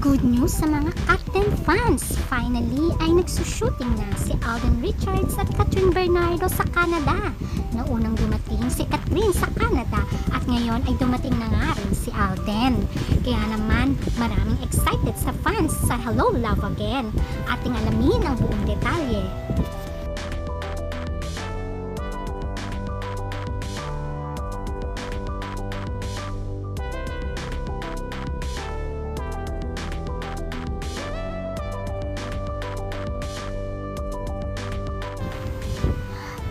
Good news sa mga Captain fans! Finally ay nagsushooting na si Alden Richards at Catherine Bernardo sa Canada. Naunang dumating si Catherine sa Canada at ngayon ay dumating na nga rin si Alden. Kaya naman maraming excited sa fans sa Hello Love Again. Ating alamin ang buong detalye.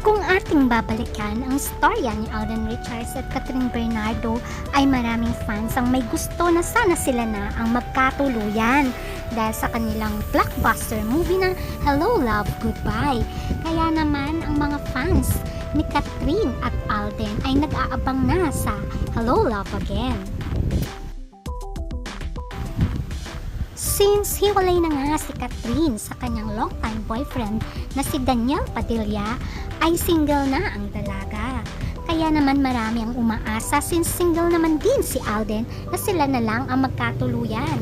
Kung ating babalikan ang storya ni Alden Richards at Catherine Bernardo ay maraming fans ang may gusto na sana sila na ang magkatuluyan dahil sa kanilang blockbuster movie na Hello Love Goodbye. Kaya naman ang mga fans ni Catherine at Alden ay nag-aabang na sa Hello Love Again. Since hiwalay na nga si Catherine sa kanyang longtime boyfriend na si Daniel Padilla, ay single na ang dalaga. Kaya naman marami ang umaasa since single naman din si Alden na sila na lang ang magkatuluyan.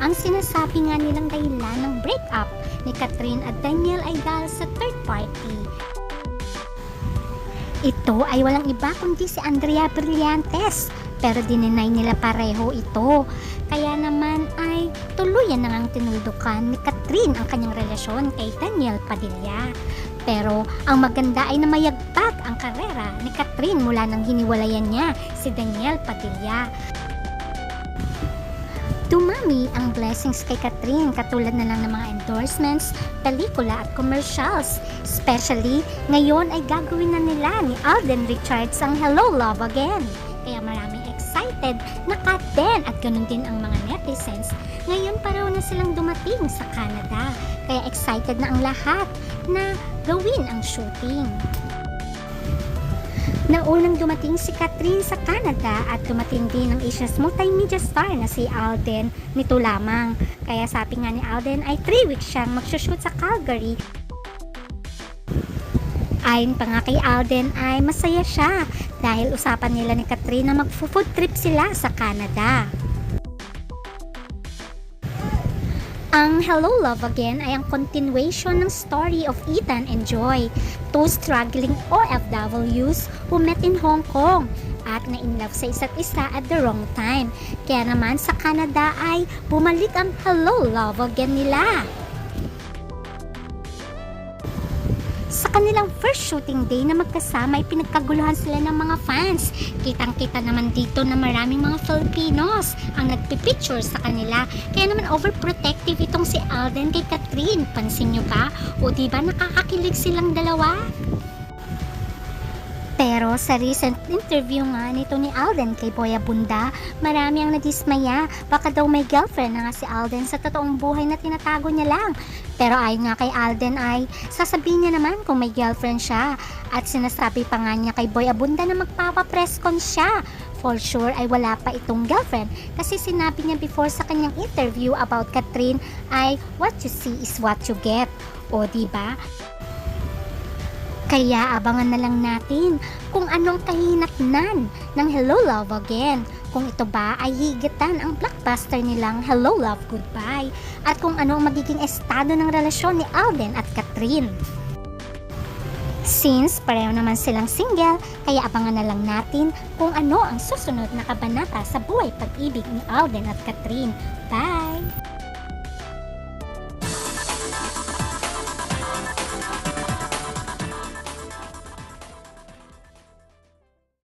Ang sinasabi nga nilang dahilan ng breakup ni Catherine at Daniel ay dahil sa third party. Ito ay walang iba kundi si Andrea Brillantes pero dinenay nila pareho ito. Kaya naman ay tuluyan na ngang tinuldukan ni Catherine ang kanyang relasyon kay Daniel Padilla. Pero ang maganda ay namayagpag ang karera ni Catherine mula nang hiniwalayan niya si Daniel Padilla. Dumami ang blessings kay Catherine katulad na lang ng mga endorsements, pelikula at commercials. Especially, ngayon ay gagawin na nila ni Alden Richards ang Hello Love Again. Kaya excited na din at ganun din ang mga netizens. Ngayon pareho na silang dumating sa Canada. Kaya excited na ang lahat na gawin ang shooting. Naunang dumating si Catherine sa Canada at dumating din ang Asia's multimedia star na si Alden nito lamang. Kaya sabi nga ni Alden ay 3 weeks siyang magsushoot sa Calgary. Ayon pa nga kay Alden ay masaya siya dahil usapan nila ni Catherine na mag-food trip sila sa Canada. Ang Hello Love Again ay ang continuation ng story of Ethan and Joy, two struggling OFWs who met in Hong Kong at na-inlove sa isa't isa at the wrong time. Kaya naman sa Canada ay bumalik ang Hello Love Again nila. Kanilang first shooting day na magkasama ay pinagkaguluhan sila ng mga fans. Kitang-kita naman dito na maraming mga Filipinos ang nagpipicture sa kanila. Kaya naman overprotective itong si Alden kay Catherine. Pansin nyo ba? O diba nakakakilig silang dalawa? Pero sa recent interview nga nito ni Alden kay Boy Abunda, marami ang nadismaya. Baka daw may girlfriend na nga si Alden sa totoong buhay na tinatago niya lang. Pero ayon nga kay Alden ay sasabihin niya naman kung may girlfriend siya. At sinasabi pa nga niya kay Boy Abunda na magpapapress con siya. For sure ay wala pa itong girlfriend kasi sinabi niya before sa kanyang interview about Catherine ay what you see is what you get. O ba? Kaya abangan na lang natin kung anong kahinatnan ng Hello Love Again. Kung ito ba ay higitan ang blockbuster nilang Hello Love Goodbye at kung ano ang magiging estado ng relasyon ni Alden at Catherine. Since pareho naman silang single, kaya abangan na lang natin kung ano ang susunod na kabanata sa buhay pag-ibig ni Alden at Catherine. Bye!